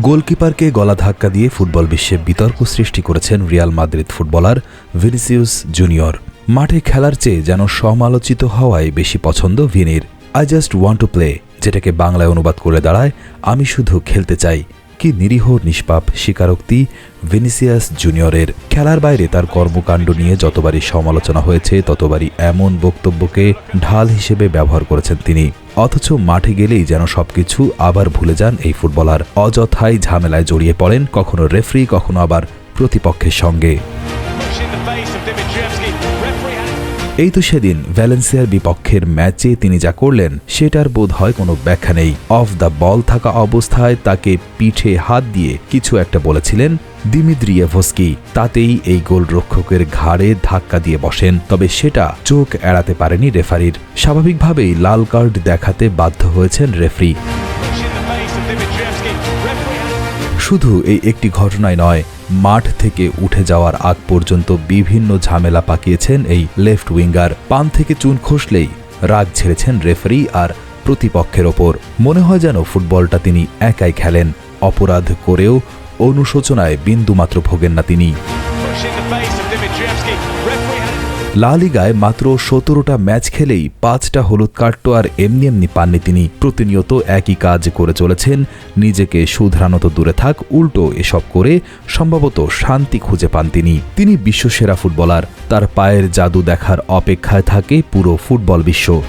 গোলকিপারকে গলা ধাক্কা দিয়ে ফুটবল বিশ্বে বিতর্ক সৃষ্টি করেছেন Real Madrid footballer Vinicius Junior. মাঠে খেলার চেয়ে যেন সমালোচিত হওয়ায় বেশি পছন্দ ভিনির। I just want to play যেটাকে বাংলায় অনুবাদ করে দাঁড়ায়, আমি শুধু খেলতে চাই। কি নিরীহ, নিষ্পাপ, স্বীকারোক্তি ভিনিসিয়াস জুনিয়রের। খেলার বাইরে তার কর্মকাণ্ড নিয়ে যতবারই সমালোচনা হয়েছে, ততবারই এমন বক্তব্যকে ঢাল হিসেবে ব্যবহার করেছেন তিনি। অথচ মাঠে গেলেই যেন সবকিছু আবার ভুলে যান এই ফুটবলার। অযথাই ঝামেলায় জড়িয়ে পড়েন কখনো রেফরি, কখনো আবার প্রতিপক্ষের সঙ্গে। এই তো সেদিন ভ্যালেন্সিয়ার বিপক্ষের ম্যাচে তিনি যা করলেন, সেটার বোধ হয় কোনো ব্যাখ্যা নেই। অফ দ্য বল থাকা অবস্থায় তাকে পিঠে হাত দিয়ে কিছু একটা বলেছিলেন দিমিদ্রিয়েভস্কি তাতেই এই গোলরক্ষকের ঘাড়ে ধাক্কা দিয়ে বসেন, তবে সেটা চোখ এড়াতে পারেনি রেফারির। স্বাভাবিকভাবেই লাল কার্ড দেখাতে বাধ্য হয়েছেন রেফরি। শুধু এই একটি ঘটনায় নয়, মাঠ থেকে উঠে যাওয়ার আগ পর্যন্ত বিভিন্ন ঝামেলা পাকিয়েছেন এই লেফট উইঙ্গার। পান থেকে চুন খসলেই রাগ ছেড়েছেন রেফারি আর প্রতিপক্ষের ওপর। মনে হয় যেন ফুটবলটা তিনি একাই খেলেন। অপরাধ করেও অনুশোচনায় বিন্দুমাত্র ভোগেন না তিনি। লা লিগায় মাত্র সতেরোটা ম্যাচ খেলেই পাঁচটা হলুদ কার্ড তো আর এমনি এমনি পাননি তিনি। প্রতিনিয়ত একই কাজ করে চলেছেন। নিজেকে শুধরানো তো দূরে থাক, উল্টো এসব করে সম্ভবত শান্তি খুঁজে পান তিনি। তিনি বিশ্বসেরা ফুটবলার। তার পায়ের জাদু দেখার অপেক্ষায় থাকে পুরো ফুটবল বিশ্ব।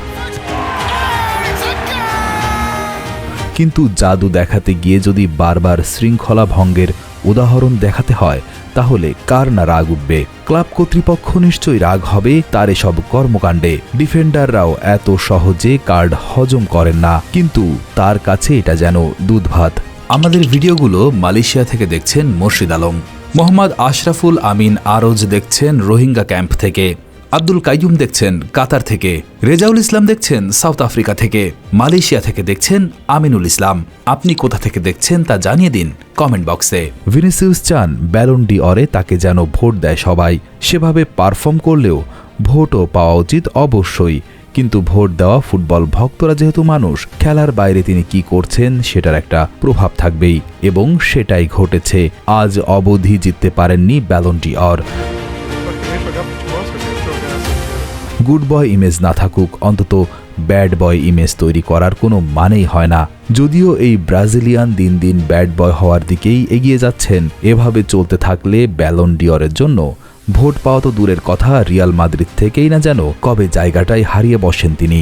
কিন্তু জাদু দেখাতে গিয়ে যদি বারবার শৃঙ্খলা ভঙ্গের উদাহরণ দেখাতে হয়, তাহলে কার না রাগ উঠবে? ক্লাব কর্তৃপক্ষ নিশ্চয়ই রাগ হবে, তার এসব কর্মকাণ্ডে। ডিফেন্ডাররাও এত সহজে কার্ড হজম করেন না, কিন্তু তার কাছে এটা যেন দুধ ভাত আমাদের ভিডিওগুলো মালয়েশিয়া থেকে দেখছেন মুর্শিদ আলম। মোহাম্মদ আশরাফুল আমিন আরজ দেখছেন রোহিঙ্গা ক্যাম্প থেকে। আব্দুল কাইয়ুম দেখছেন কাতার থেকে রেজাউল ইসলাম দেখছেন সাউথ আফ্রিকা থেকে মালয়েশিয়া থেকে দেখছেন আমিনুল ইসলাম। আপনি কোথা থেকে দেখছেন তা জানিয়ে দিন কমেন্ট বক্সে। ভিনিসিউস চান ব্যালন ডি অরে তাকে যেন ভোট দেয় সবাই সেভাবে পারফর্ম করলেও ভোটও পাওয়া উচিত অবশ্যই। কিন্তু ভোট দেওয়া ফুটবল ভক্তরা যেহেতু মানুষ খেলার বাইরে তিনি কি করছেন সেটার একটা প্রভাব থাকবেই এবং সেটাই ঘটেছে। আজ অবধি জিততে পারেননি Ballon d'Or. Good boy image না থাকুক, অন্তত ব্যাড বয় ইমেজ তৈরি করার কোনো মানেই হয় না। যদিও এই ব্রাজিলিয়ান দিন দিন ব্যাড বয় হওয়ার দিকেই এগিয়ে যাচ্ছেন, এভাবে চলতে থাকলে ব্যালন ডিওরের জন্য ভোট পাওয়া তো দূরের কথা রিয়াল মাদ্রিদ থেকেই না যেন কবে জায়গাটায় হারিয়ে বসেন তিনি।